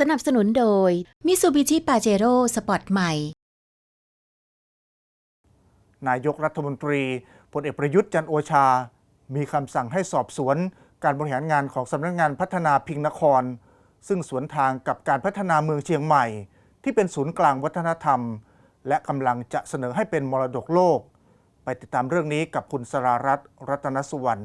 สนับสนุนโดย Mitsubishi Pajero Sport ใหม่ นายกรัฐมนตรีพลเอกประยุทธ์จันโอชา มีคำสั่งให้สอบสวน การบริหารงานของสำนักงานพัฒนาพิงนคร ซึ่งสวนทางกับการพัฒนาเมืองเชียงใหม่ ที่เป็นศูนย์กลางวัฒนธรรม และกำลังจะเสนอให้เป็นมรดกโลก ไปติดตามเรื่องนี้กับคุณสรารัตน์รัตนสุวรรณ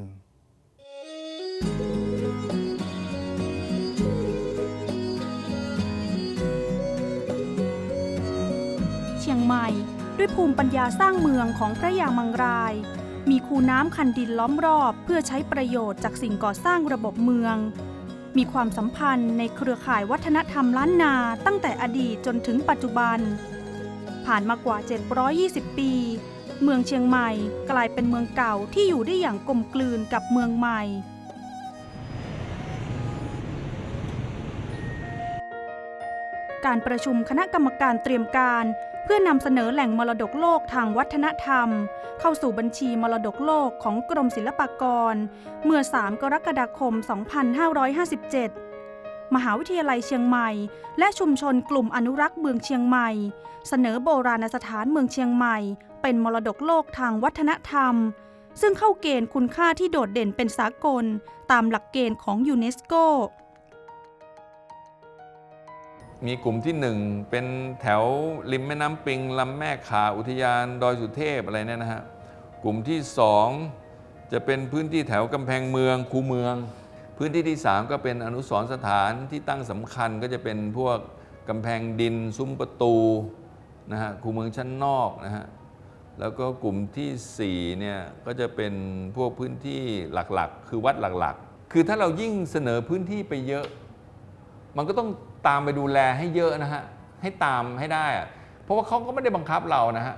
ใหม่ ด้วยภูมิปัญญาสร้างเมืองของพระยามังราย มีคูน้ำคันดินล้อมรอบเพื่อใช้ประโยชน์จากสิ่งก่อสร้างระบบเมือง มีความสัมพันธ์ในเครือข่ายวัฒนธรรมล้านนาตั้งแต่อดีตจนถึงปัจจุบัน ผ่านมากว่า 720 ปี เมืองเชียงใหม่กลายเป็นเมืองเก่าที่อยู่ได้อย่างกลมกลืนกับเมืองใหม่การประชุมคณะกรรมการเตรียมการ เพื่อนำเสนอแหล่งมรดกโลกทางวัฒนธรรม เข้าสู่บัญชีมรดกโลกของกรมศิลปากร เมื่อ 3 กรกฎาคม 2557 มหาวิทยาลัยเชียงใหม่ และชุมชนกลุ่มอนุรักษ์เมืองเชียงใหม่ เสนอโบราณสถานเมืองเชียงใหม่ เป็นมรดกโลกทางวัฒนธรรม ซึ่งเข้าเกณฑ์คุณค่าที่โดดเด่นเป็นสากล ตามหลักเกณฑ์ของยูเนสโก มีกลุ่มที่หนึ่งเป็นแถวริมแม่น้ำปิงลำแม่ขาอุทยานดอยสุเทพอะไรเนี่ยนะฮะกลุ่มที่สองจะเป็นพื้นที่แถวกำแพงเมืองคูเมือง พื้นที่ที่สามก็เป็นอนุสรณ์สถานที่ตั้งสำคัญก็จะเป็นพวกกำแพงดินซุ้มประตูนะฮะคูเมืองชั้นนอกนะฮะแล้วก็กลุ่มที่สี่เนี่ยก็จะเป็นพวกพื้นที่หลักๆ คือวัดหลักๆ คือถ้าเรายิ่งเสนอพื้นที่ไปเยอะ มันก็ต้อง ตามไปดูแลให้เยอะนะฮะให้ตามให้ได้อะเพราะว่าเขาก็ไม่ได้บังคับเรานะฮะ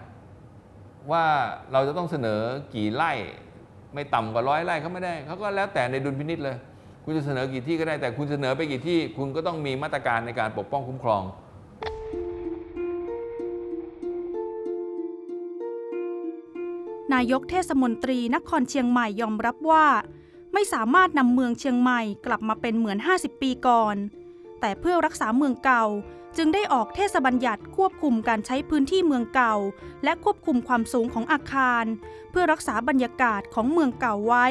ว่าเราจะต้องเสนอกี่ไร่ไม่ต่ำกว่าร้อยไร่เขาไม่ได้เขาก็แล้วแต่ในดุลพินิษเลย คุณจะเสนอกี่ที่ก็ได้แต่คุณเสนอไปกี่ที่ คุณก็ต้องมีมาตรการในการปกป้องคุ้มครองนายกเทศมนตรีนครเชียงใหม่ยอมรับว่า ไม่สามารถนำเมืองเชียงใหม่กลับมาเป็นเหมือน 50 ปีก่อน แต่เพื่อรักษาเมืองเก่า จึงได้ออกเทศบัญญัติควบคุมการใช้พื้นที่เมืองเก่า และควบคุมความสูงของอาคาร เพื่อรักษาบรรยากาศของเมืองเก่าไว้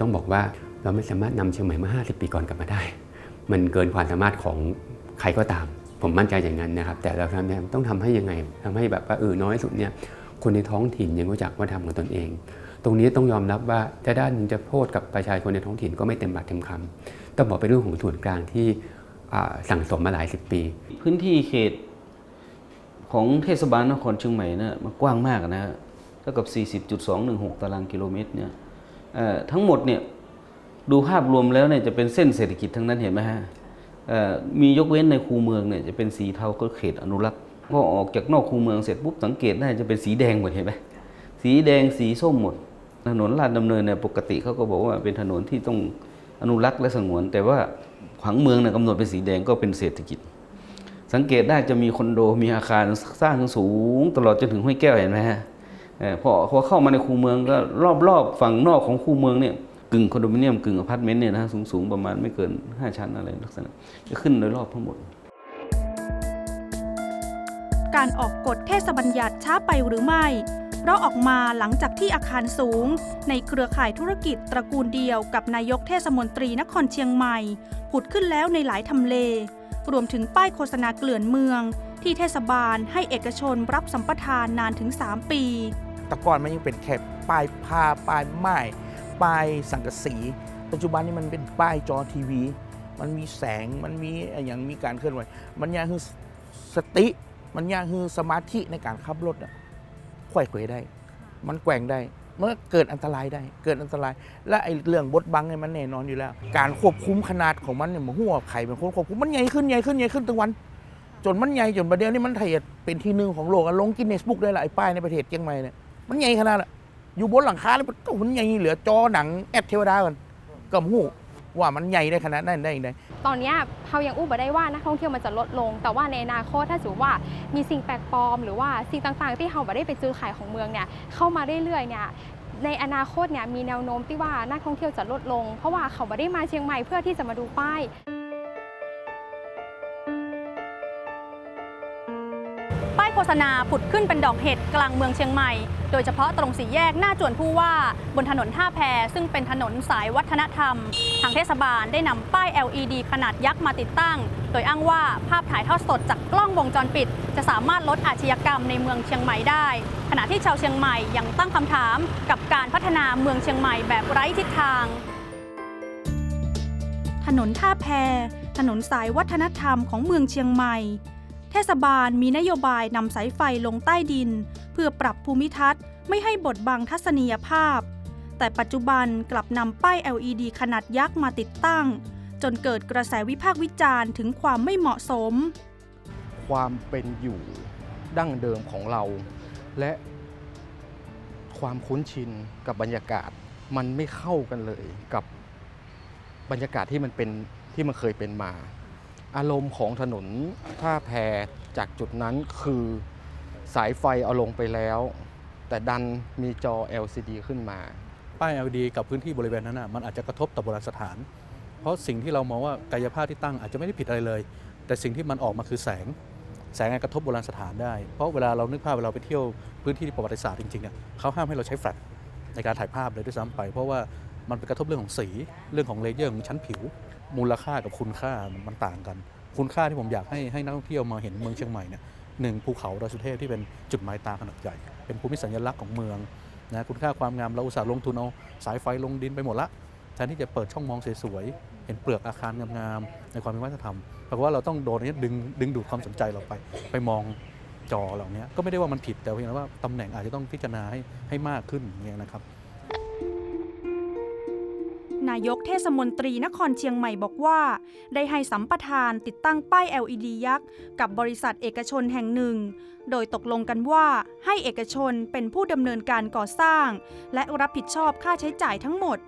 ต้องบอกว่าเราไม่สามารถนำเชียงใหม่เมื่อ 50 ปีก่อนกลับมาได้ มันเกินความสามารถของใครก็ตาม ผมมั่นใจอย่างนั้นนะครับ แต่เราทำต้องทำให้ยังไงทำให้แบบว่าเออน้อยสุดเนี่ยคนในท้องถิ่นยังรู้จักวัฒนธรรมของตนเอง รงนี้ต้องยอมรับว่าถ้าด้านหนึงจะโทษกับประชาชนในท้องถิ่นก็ไม่เต็มปากเต็มคำต้องบอกเป็นเรื่องของส่วนกลางที่สั่งสมมาหลายสิบปี พื้นที่เขตของเทศบาลนครเชียงใหม่นะมันกว้างมากนะฮะเท่ากับ 40.216 ตารางกิโลเมตรเนี่ยทั้งหมดเนี่ยดูภาพรวมแล้วเนี่ยจะเป็นเส้นเศรษฐกิจทั้งนั้นเห็นไหมฮะมียกเว้นในคูเมืองเนี่ยจะเป็นสีเทาก็เขตอนุรักษ์พอออกจากนอกคูเมืองเสร็จปุ๊บสังเกตได้จะเป็นสีแดงหมดเห็นไหมสีแดงสีส้มหมด ถนนลาดดำเนินเนี่ยปกติเขาก็บอกว่าเป็นถนนที่ต้องอนุรักษ์และสงวน แต่ว่าผังเมืองเนี่ยกำหนดเป็นสีแดงก็เป็นเศรษฐกิจ สังเกตได้จะมีคอนโดมีอาคารสร้างสูง ตลอดจนถึงห้วยแก้วเห็นไหมฮะพอพอเข้ามาในคูเมืองก็รอบๆฝั่งนอกของคูเมืองเนี่ยกึ่งคอนโดมิเนียมกึ่งอพาร์ตเมนต์เนี่ยนะสูงสูงๆประมาณไม่เกิน 5 ชั้นอะไรลักษณะจะขึ้นโดยรอบทั้งหมดการออกกฎเทศบัญญัติช้าไปหรือไม่ เพราะออกมาหลังจากที่อาคารสูง ในเครือข่ายธุรกิจตระกูลเดียวกับนายกเทศมนตรีนครเชียงใหม่ ผุดขึ้นแล้วในหลายทำเล รวมถึงป้ายโฆษณาเกลื่อนเมือง ที่เทศบาลให้เอกชนรับสัมปทานนานถึง 3 ปีแต่ก่อนมันยังเป็นแค่ป้ายผ้าป้ายไม้ป้ายสังกะสี ปัจจุบันนี้มันเป็นป้ายจอทีวี มันมีแสงมันมีอย่างมีการเคลื่อนไหวมันยังคือสติ มันยังคือสมาธิในการขับรถอะ ไขว่เขวได้ มันแกว่งได้เมื่อเกิดอันตรายได้ เกิดอันตราย และไอ้เรื่องบดบังเนี่ยมันแน่นอนอยู่แล้ว การควบคุมขนาดของมันเนี่ยมันหัวไข่เป็นคนควบคุมมันใหญ่ขึ้นใหญ่ขึ้นใหญ่ขึ้นทุกวัน จนมันใหญ่จนประเดี๋ยวนี้มันเทียดเป็นที่หนึ่งของโลกลงกินเนสบุ๊กได้ละไอ้ป้ายในประเทศเชียงใหม่เนี่ยมันใหญ่ขนาดน่ะอยู่บนหลังคาแล้วมันก็มันใหญ่เหลือจอหนังแอดเทวดากันก็หู ว่ามันใหญ่ได้ขนาดนั้นได้ยังไงตอนนี้เขายังอู้บ่ได้ว่านักท่องเที่ยวมันจะลดลง แต่ว่าในอนาคตถ้าสมมติว่ามีสิ่งแปลกปลอม หรือว่าสิ่งต่างๆ ที่เขาบ่ได้ไปซื้อขายของเมืองเนี่ยเข้ามาเรื่อยๆเนี่ยในอนาคตเนี่ยมีแนวโน้มที่ว่านักท่องเที่ยวจะลดลง เพราะว่าเขาไม่ได้มาเชียงใหม่เพื่อที่จะมาดูป้าย ฆษณาผุดขึ้นเป็นดอกเห็ดกลางเมืองเชียงใหม่ โดยเฉพาะตรงสี่แยกหน้าจวนผู้ว่าบนถนนท่าแพซึ่งเป็นถนนสายวัฒนธรรม ทางเทศบาลได้นำป้าย LED ขนาดยักษ์มาติดตั้ง โดยอ้างว่าภาพถ่ายทอดสดจากกล้องวงจรปิด จะสามารถลดอาชญากรรมในเมืองเชียงใหม่ได้ ขณะที่ชาวเชียงใหม่ยังตั้งคำถามกับการพัฒนาเมืองเชียงใหม่แบบไร้ทิศทาง ถนนท่าแพถนนสายวัฒนธรรมของเมืองเชียงใหม่ เทศบาลมีนโยบายนำสายไฟลงใต้ดิน เพื่อปรับภูมิทัศน์ไม่ให้บดบังทัศนียภาพ แต่ปัจจุบันกลับนำป้าย LED ขนาดยักษ์มาติดตั้ง จนเกิดกระแสวิพากษ์วิจารณ์ถึงความไม่เหมาะสม ความเป็นอยู่ดั้งเดิมของเรา และความคุ้นชินกับบรรยากาศมันไม่เข้ากันเลยกับบรรยากาศที่มันเป็นที่มันเคยเป็นมา อารมณ์ของถนนท่าแพจากจุดนั้นคือสายไฟเอาลงไปแล้ว แต่ดันมีจอ LCD ขึ้นมา ป้าย LED กับพื้นที่บริเวณนั้นนะมันอาจจะกระทบต่อโบราณสถาน เพราะสิ่งที่เรามองว่ากายภาพที่ตั้งอาจจะไม่ได้ผิดอะไรเลย แต่สิ่งที่มันออกมาคือแสง แสงกระทบโบราณสถานได้ เพราะเวลาเรานึกภาพเวลาเราไปเที่ยวพื้นที่ประวัติศาสตร์จริงๆอะเขาห้ามให้เราใช้แฟลชในการถ่ายภาพเลยด้วยซ้ำไป เพราะว่ามันไปกระทบเรื่องของสีเรื่องของเลเยอร์ของชั้นผิว มูลค่ากับคุณค่ามันต่างกัน คุณค่าที่ผมอยากให้ให้นักท่องเที่ยวมาเห็นเมืองเชียงใหม่เนี่ยหนึ่งภูเขาดอยสุเทพที่เป็นจุดหมายตาขนาดใหญ่ เป็นภูมิสัญลักษณ์ของเมืองนะคุณค่าความงามเราอุตส่าห์ลงทุนเอาสายไฟลงดินไปหมดละแทนที่จะเปิดช่องมองสวยๆเห็นเปลือกอาคารงามๆในความเป็นวัฒนธรรมปรากฏว่าเราต้องโดนนี้ดึงดึงดูดความสนใจเราไป ไปมองจอเหล่านี้ก็ไม่ได้ว่ามันผิดแต่เพียงแต่ว่าตำแหน่งอาจจะต้องพิจารณาให้ให้มากขึ้นเงี้ยนะครับ นายกเทศมนตรีนครเชียงใหม่บอกว่า ได้ให้สัมปทานติดตั้งป้าย LED ยักษ์ กับบริษัทเอกชนแห่งหนึ่ง โดยตกลงกันว่าให้เอกชนเป็นผู้ดำเนินการก่อสร้าง และรับผิดชอบค่าใช้จ่ายทั้งหมด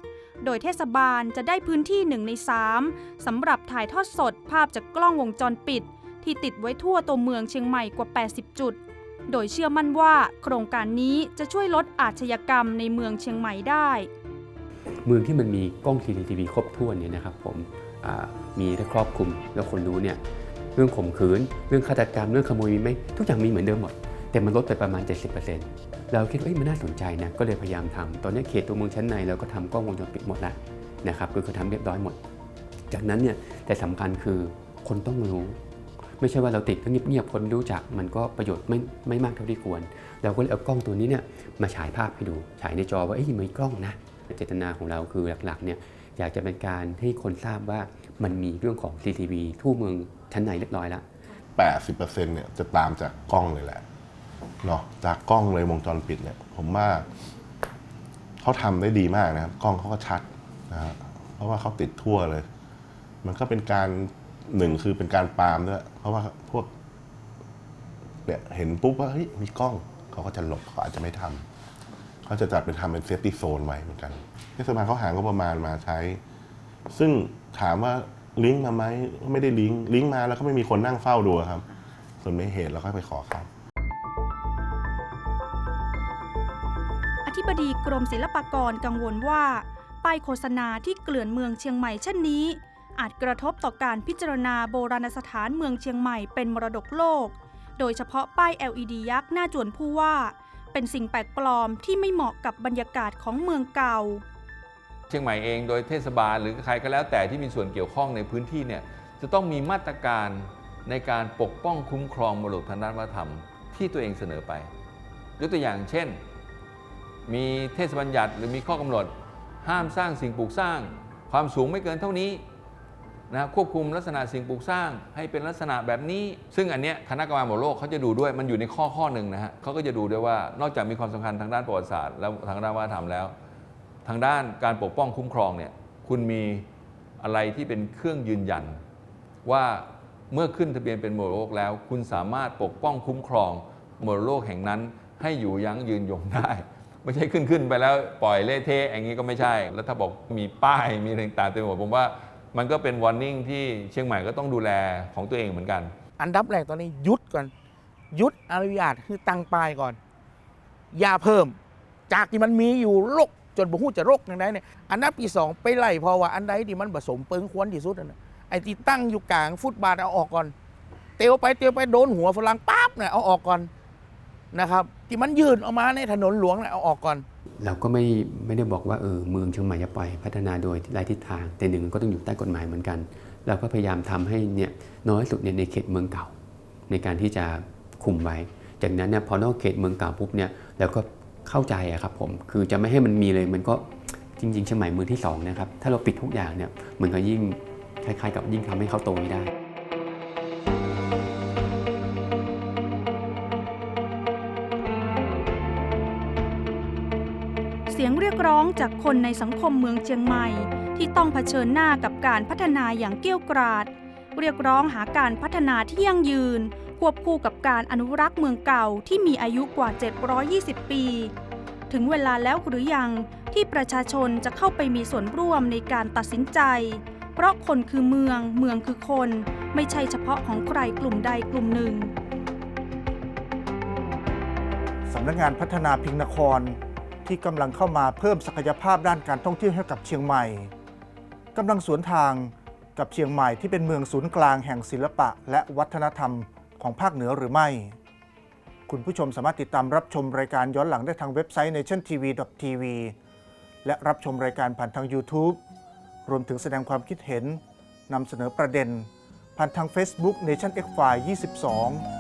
โดยเทศบาลจะได้พื้นที่หนึ่งใน3สำหรับถ่ายทอดสดภาพจากกล้องวงจรปิด ที่ติดไว้ทั่วตัวเมืองเชียงใหม่กว่า 80 จุดโดยเชื่อมั่นว่าโครงการนี้จะช่วยลดอาชญากรรมในเมืองเชียงใหม่ได้ เมืองที่มันมีกล้อง CCTV ครบถ้วนเนี่ยนะครับผมมีได้ครอบคลุมแล้วคนรู้เนี่ยเรื่องข่มขืน เรื่องฆาตกรรมเรื่องขโมยมีไหมทุกอย่างมีเหมือนเดิมหมด แต่มันลดไปประมาณ 70%เราคิดว่ามันน่าสนใจนะก็เลยพยายามทำตอนนี้เขตตัวเมืองชั้นในเราก็ทำกล้องวงจรปิดหมดแล้วนะครับก็คือทำเรียบร้อยหมด จากนั้นเนี่ยแต่สำคัญคือคนต้องรู้ ไม่ใช่ว่าเราติดก็เงียบๆคนรู้จักมันก็ประโยชน์ไม่ไม่มากเท่าที่ควร เราก็เลยเอากล้องตัวนี้เนี่ยมาฉายภาพให้ดูฉายในจอว่าเอ้ยมีกล้องนะ เจตนาของเราคือหลักๆเนี่ยอยากจะเป็นการให้คนทราบว่ามันมีเรื่องของ CCTV ทั่วเมืองชั้นในเรียบร้อยแล้ว 80%เนี่ยจะตามจากกล้องเลยแหละเนาะจากกล้องเลยวงจรปิดเนี่ย ผมว่าเขาทำได้ดีมากนะครับ กล้องเขาก็ชัดนะฮะเพราะว่าเขาติดทั่วเลย มันก็เป็นการหนึ่งคือเป็นการปรามด้วย เพราะว่าพวกเนี่ยเห็นปุ๊บว่าเฮ้ยมีกล้องเขาก็จะหลบเขาอาจจะไม่ทำ เขาจะจัดเป็นทำเป็นเซฟตี้โซนไว้เหมือนกันเทศบาลเขาหางก็ประมาณมาใช้ ซึ่งถามว่าลิงก์มาไหมไม่ได้ลิงก์ลิงก์มาแล้วก็ไม่มีคนนั่งเฝ้าดูครับ ส่วนไม่เหตุเราก็ไปขอเขาอธิบดีกรมศิลปากรกังวลว่าป้ายโฆษณาที่เกลื่อนเมืองเชียงใหม่เช่นนี้ อาจกระทบต่อการพิจารณาโบราณสถานเมืองเชียงใหม่เป็นมรดกโลก โดยเฉพาะป้าย LED ยักษ์หน้าจวนผู้ว่า เป็นสิ่งแปลกปลอมที่ไม่เหมาะกับบรรยากาศของเมืองเก่า เชียงใหม่เองโดยเทศบาลหรือใครก็แล้วแต่ที่มีส่วนเกี่ยวข้องในพื้นที่เนี่ยจะต้องมีมาตรการในการปกป้องคุ้มครองมรดกทางด้านวัฒนธรรมที่ตัวเองเสนอไปยกตัวอย่างเช่น มีเทศบัญญัติหรือมีข้อกำหนด ห้ามสร้างสิ่งปลูกสร้าง ความสูงไม่เกินเท่านี้ นะควบคุมลักษณะสิ่งปลูกสร้าง ให้เป็นลักษณะแบบนี้ ซึ่งอันเนี้ยคณะกรรมการมดโลกเขาจะดูด้วยมันอยู่ในข้อข้อหนึ่งนะฮะเขาก็จะดูด้วยว่านอกจากมีความสำคัญทางด้านประวัติศาสตร์และทางด้านวัฒนธรรมแล้ว ทางด้านการปกป้องคุ้มครองเนี่ยคุณมีอะไรที่เป็นเครื่องยืนยัน ว่าเมื่อขึ้นทะเบียนเป็นมรดกโลกแล้ว คุณสามารถปกป้องคุ้มครองมรดกโลกแห่งนั้น ให้อยู่ยั้งยืนยงได้ไม่ใช่ขึ้นขึ้นไปแล้วปล่อยเละเทะอย่างนี้ก็ไม่ใช่ แล้วถ้าบอกมีป้ายมีอะไรต่างๆเต็มหมดผมว่า มันก็เป็นวอร์นิ่งที่เชียงใหม่ก็ต้องดูแลของตัวเองเหมือนกัน อันดับแรกตอนนี้ยุดก่อน ยุดอนุญาตคือตังป้ายก่อน อย่าเพิ่ม จากที่มันมีอยู่โรคจนบ่ฮู้จะโรคอย่างใดเนี่ยอันดับที่สองไปไล่พอว่าอันใดที่มันผสมเปิงควรที่สุดนะไอ้ที่ตั้งอยู่กลางฟุตบาทเอาออกก่อน เตียวไปเตียวไปโดนหัวฝรั่งปั๊บเนี่ยเอาออกก่อนนะครับ ที่มันยืนออกมาในถนนหลวงเนี่ยเอาออกก่อน เราก็ไม่ไม่ได้บอกว่าเออเมืองเชียงใหม่จะปล่อยพัฒนาโดยไร้ทิศทาง แต่หนึ่งก็ต้องอยู่ใต้กฎหมายเหมือนกัน เราก็พยายามทำให้เนี่ยน้อยสุดเนี่ยในเขตเมืองเก่า ในการที่จะคุมไว้ จากนั้นเนี่ยพอนอกเขตเมืองเก่าปุ๊บเนี่ยเราก็เข้าใจอะครับผมคือจะไม่ให้มันมีเลยมันก็จริงๆเชียงใหม่เมืองที่สองนะครับถ้าเราปิดทุกอย่างเนี่ยมันก็ยิ่งคล้ายๆ กับยิ่งทำให้เขาโตไม่ได้ ยงเรียกร้องจากคนในสังคมเมืองเชียงใหม่ ที่ต้องเผชิญหน้ากับการพัฒนาอย่างเกี้ยวกราด เรียกร้องหาการพัฒนาที่ยั่งยืน ควบคู่กับการอนุรักษ์เมืองเก่าที่มีอายุกว่า 720 ปี ถึงเวลาแล้วหรือยังที่ประชาชนจะเข้าไปมีส่วนร่วมในการตัดสินใจ เพราะคนคือเมือง เมืองคือคน ไม่ใช่เฉพาะของใครกลุ่มใดกลุ่มหนึ่งสำนักงานพัฒนาพิงนคร ที่กำลังเข้ามาเพิ่มศักยภาพด้านการท่องเที่ยวให้กับเชียงใหม่กำลังสวนทางกับเชียงใหม่ที่เป็นเมืองศูนย์กลางแห่งศิลปะ และวัฒนธรรมของภาคเหนือหรือไม่ คุณผู้ชมสามารถติดตามรับชมรายการย้อนหลังได้ทางเว็บไซต์ nationtv.tv และรับชมรายการผ่านทาง YouTube รวมถึงแสดงความคิดเห็นนำเสนอประเด็น ผ่านทาง Facebook Nation X File 22